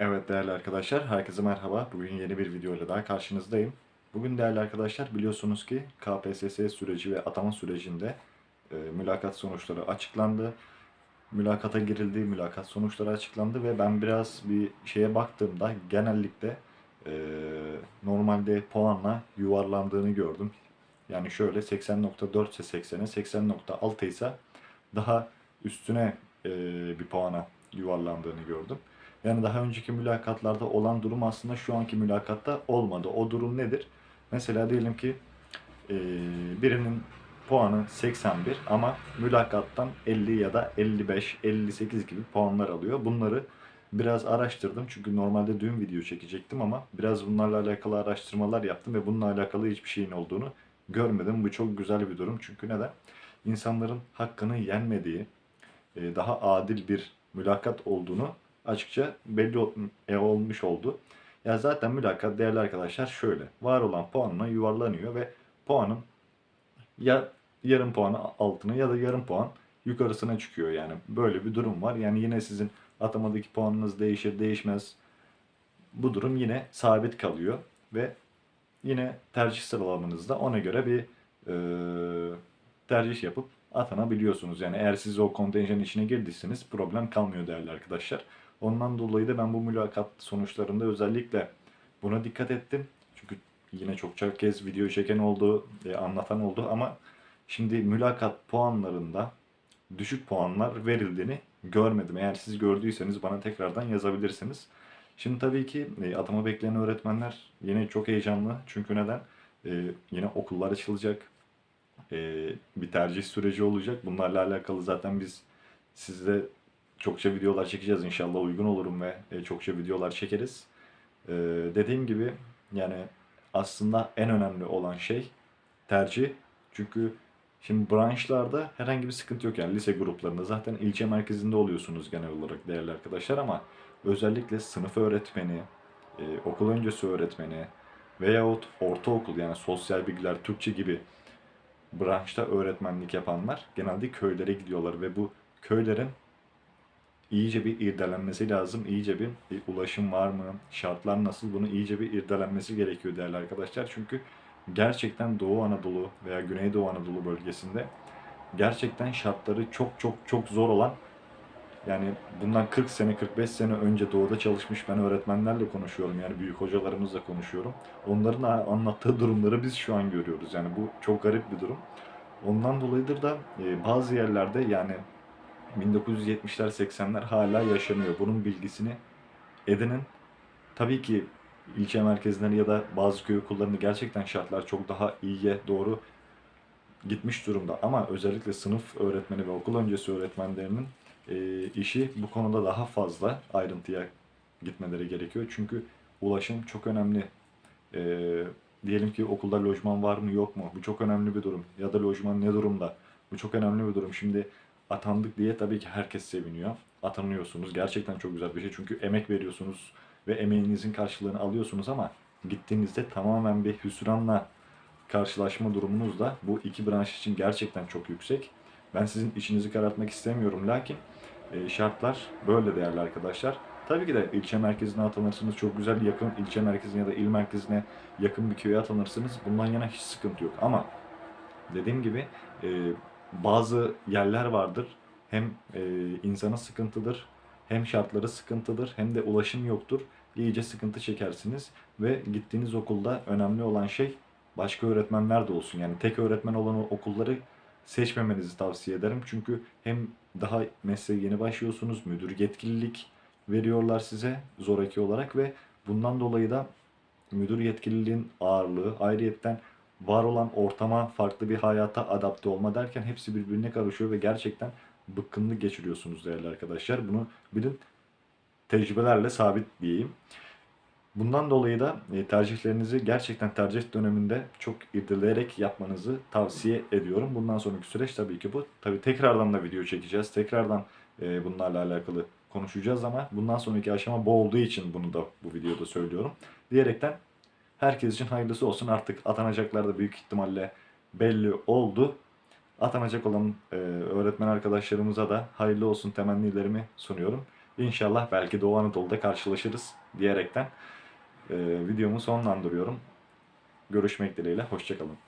Evet değerli arkadaşlar, herkese merhaba. Bugün yeni bir video ile daha karşınızdayım. Bugün değerli arkadaşlar biliyorsunuz ki KPSS süreci ve atama sürecinde e, mülakat sonuçları açıklandı. Mülakata girildi, mülakat sonuçları açıklandı ve ben biraz bir şeye baktığımda genellikle e, normalde puanla yuvarlandığını gördüm. Yani şöyle 80.4 ise 80'e, 80.6 ise daha üstüne e, bir puana yuvarlandığını gördüm. Yani daha önceki mülakatlarda olan durum aslında şu anki mülakatta olmadı. O durum nedir? Mesela diyelim ki e, birinin puanı 81 ama mülakattan 50 ya da 55, 58 gibi puanlar alıyor. Bunları biraz araştırdım çünkü normalde dün video çekecektim ama biraz bunlarla alakalı araştırmalar yaptım ve bununla alakalı hiçbir şeyin olduğunu görmedim. Bu çok güzel bir durum çünkü neden? İnsanların hakkını yenmediği, e, daha adil bir mülakat olduğunu açıkça belli e, olmuş oldu. Ya zaten mülakat değerli arkadaşlar şöyle. Var olan puanına yuvarlanıyor ve puanın ya yarım puanı altına ya da yarım puan yukarısına çıkıyor yani. Böyle bir durum var. Yani yine sizin atamadaki puanınız değişir değişmez. Bu durum yine sabit kalıyor ve yine tercih sıralamanızda ona göre bir e, tercih yapıp atanabiliyorsunuz. Yani eğer siz o kontenjanın içine girdiyseniz problem kalmıyor değerli arkadaşlar. Ondan dolayı da ben bu mülakat sonuçlarında özellikle buna dikkat ettim. Çünkü yine çokça kez video çeken oldu, e, anlatan oldu ama şimdi mülakat puanlarında düşük puanlar verildiğini görmedim. Eğer siz gördüyseniz bana tekrardan yazabilirsiniz. Şimdi tabii ki e, atama bekleyen öğretmenler yine çok heyecanlı. Çünkü neden? E, yine okullar açılacak. E, bir tercih süreci olacak. Bunlarla alakalı zaten biz sizde çokça videolar çekeceğiz inşallah uygun olurum ve e, çokça videolar çekeriz. E, dediğim gibi yani aslında en önemli olan şey tercih. Çünkü şimdi branşlarda herhangi bir sıkıntı yok yani lise gruplarında zaten ilçe merkezinde oluyorsunuz genel olarak değerli arkadaşlar ama özellikle sınıf öğretmeni, e, okul öncesi öğretmeni veyahut ortaokul yani sosyal bilgiler, Türkçe gibi branşta öğretmenlik yapanlar genelde köylere gidiyorlar ve bu köylerin iyice bir irdelenmesi lazım. İyice bir, bir ulaşım var mı? Şartlar nasıl? Bunu iyice bir irdelenmesi gerekiyor değerli arkadaşlar. Çünkü gerçekten Doğu Anadolu veya Güneydoğu Anadolu bölgesinde gerçekten şartları çok çok çok zor olan yani bundan 40 sene 45 sene önce doğuda çalışmış ben öğretmenlerle konuşuyorum yani büyük hocalarımızla konuşuyorum. Onların anlattığı durumları biz şu an görüyoruz. Yani bu çok garip bir durum. Ondan dolayıdır da e, bazı yerlerde yani 1970'ler 80'ler hala yaşanıyor. Bunun bilgisini edinin. Tabii ki ilçe merkezleri ya da bazı köy okullarında gerçekten şartlar çok daha iyiye doğru gitmiş durumda. Ama özellikle sınıf öğretmeni ve okul öncesi öğretmenlerinin e, işi bu konuda daha fazla ayrıntıya gitmeleri gerekiyor. Çünkü ulaşım çok önemli. E, diyelim ki okulda lojman var mı yok mu? Bu çok önemli bir durum. Ya da lojman ne durumda? Bu çok önemli bir durum. Şimdi atandık diye tabii ki herkes seviniyor. Atanıyorsunuz. Gerçekten çok güzel bir şey. Çünkü emek veriyorsunuz ve emeğinizin karşılığını alıyorsunuz ama gittiğinizde tamamen bir hüsranla karşılaşma durumunuz da bu iki branş için gerçekten çok yüksek. Ben sizin içinizi karartmak istemiyorum lakin e, şartlar böyle değerli arkadaşlar. Tabii ki de ilçe merkezine atanırsınız. Çok güzel yakın ilçe merkezine ya da il merkezine yakın bir köye atanırsınız. Bundan yana hiç sıkıntı yok. Ama dediğim gibi e, bazı yerler vardır. Hem e, insana sıkıntıdır, hem şartları sıkıntıdır, hem de ulaşım yoktur. İyice sıkıntı çekersiniz ve gittiğiniz okulda önemli olan şey başka öğretmenler de olsun. Yani tek öğretmen olan okulları seçmemenizi tavsiye ederim. Çünkü hem daha mesleğe yeni başlıyorsunuz, müdür yetkililik veriyorlar size zoraki olarak ve bundan dolayı da müdür yetkililiğin ağırlığı, ayrıyetten var olan ortama, farklı bir hayata adapte olma derken hepsi birbirine karışıyor ve gerçekten bıkkınlık geçiriyorsunuz değerli arkadaşlar. Bunu bilin tecrübelerle sabit diyeyim. Bundan dolayı da e, tercihlerinizi gerçekten tercih döneminde çok irdeleyerek yapmanızı tavsiye ediyorum. Bundan sonraki süreç tabii ki bu. Tabii tekrardan da video çekeceğiz. Tekrardan e, bunlarla alakalı konuşacağız ama bundan sonraki aşama bu olduğu için bunu da bu videoda söylüyorum. Diyerekten herkes için hayırlısı olsun. Artık atanacaklar da büyük ihtimalle belli oldu. Atanacak olan e, öğretmen arkadaşlarımıza da hayırlı olsun temennilerimi sunuyorum. İnşallah belki Doğu Anadolu'da karşılaşırız diyerekten videomu sonlandırıyorum. Görüşmek dileğiyle. Hoşçakalın.